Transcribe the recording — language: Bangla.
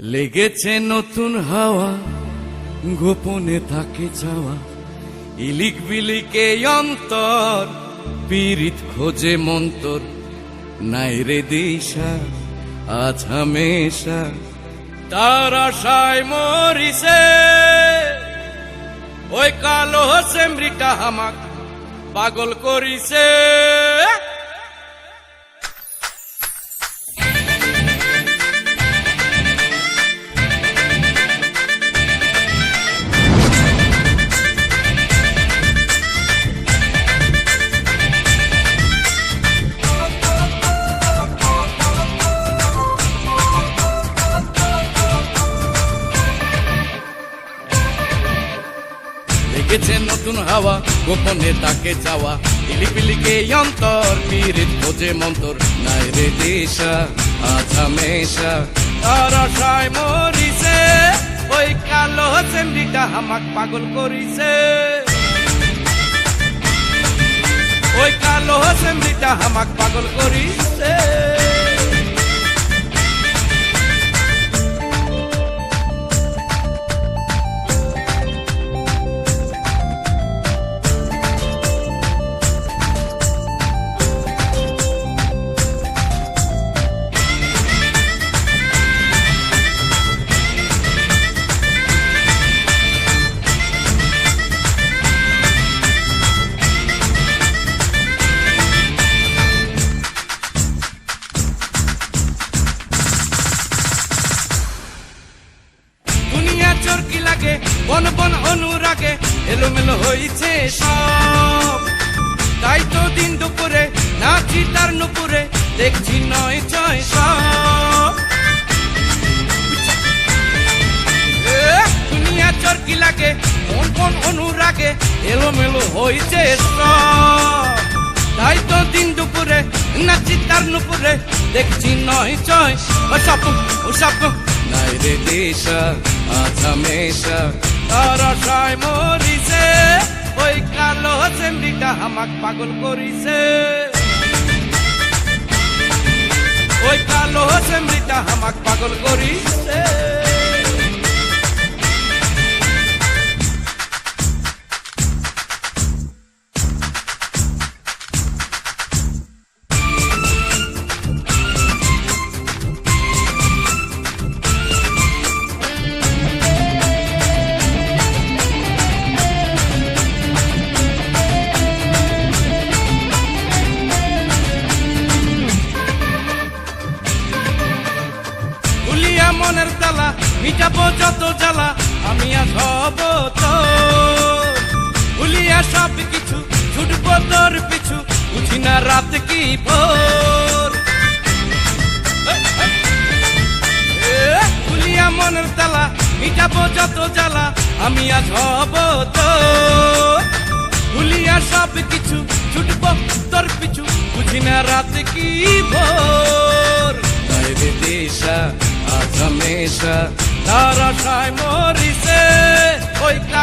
লেগেছে নতুন হাওয়া, গোপনে থাকে যাওয়া ইলিক বিলিকে অন্তর, পীড়িত খোঁজে মন্তর। নাই রে দিশা, আজ হামেশা। তার আশায় মরিছে। ওই কালো সেমরিটা হামাক পাগল করিছে। লেগেছে নতুন হাওয়া, গোপনে তাকে যাওয়া পিলিপিলিকে অন্তর, পীড়িত খোঁজে মন্তর। নাই রে দিশা, আজ হামেশা। তার আশায় মরিছে, ওই কালো সেমরিটা হামাক পাগল করিছে। ওই কালো সেমরিটা হামাক পাগল করিছে। বন বন অনুরাগে এলোমেলো হয়েছে সব। তাই তো দিন দুপুরে নাচি তার নুপুরে দেখছি নয় ছয় সব। দুনিয়া চরকি লাগে? বন বন অনুরাগে এলোমেলো হয়েছে সব। তাই তো দিন দুপুরে নাচি তার নুপুরে দেখছি নয় ছয়। ও স্বপ্ন ও স্বপ্ন নাই রে দিশা, আজ হামেশা। তার আশায় মরিছে, ওই কালো সেমরিটা আমাক পাগল করিছে। ওই কালো সেমরিটা আমাক পাগল করিছে। মনের তালা, মিটাবো যত জ্বালা, আমি আজ হব তো। ভুলিয়া সব কিছু ছুটবো তোর পিছু, বুঝি না রাত কি ভোর। ভুলিয়া মনের তালা, মিটাবো যত জ্বালা, আমি আজ হব তো। ভুলিয়া সব কিছু ছুটবো তোর পিছু, বুঝি না রাত কি ভোর। দিশা তার আশায় মরিছে ওই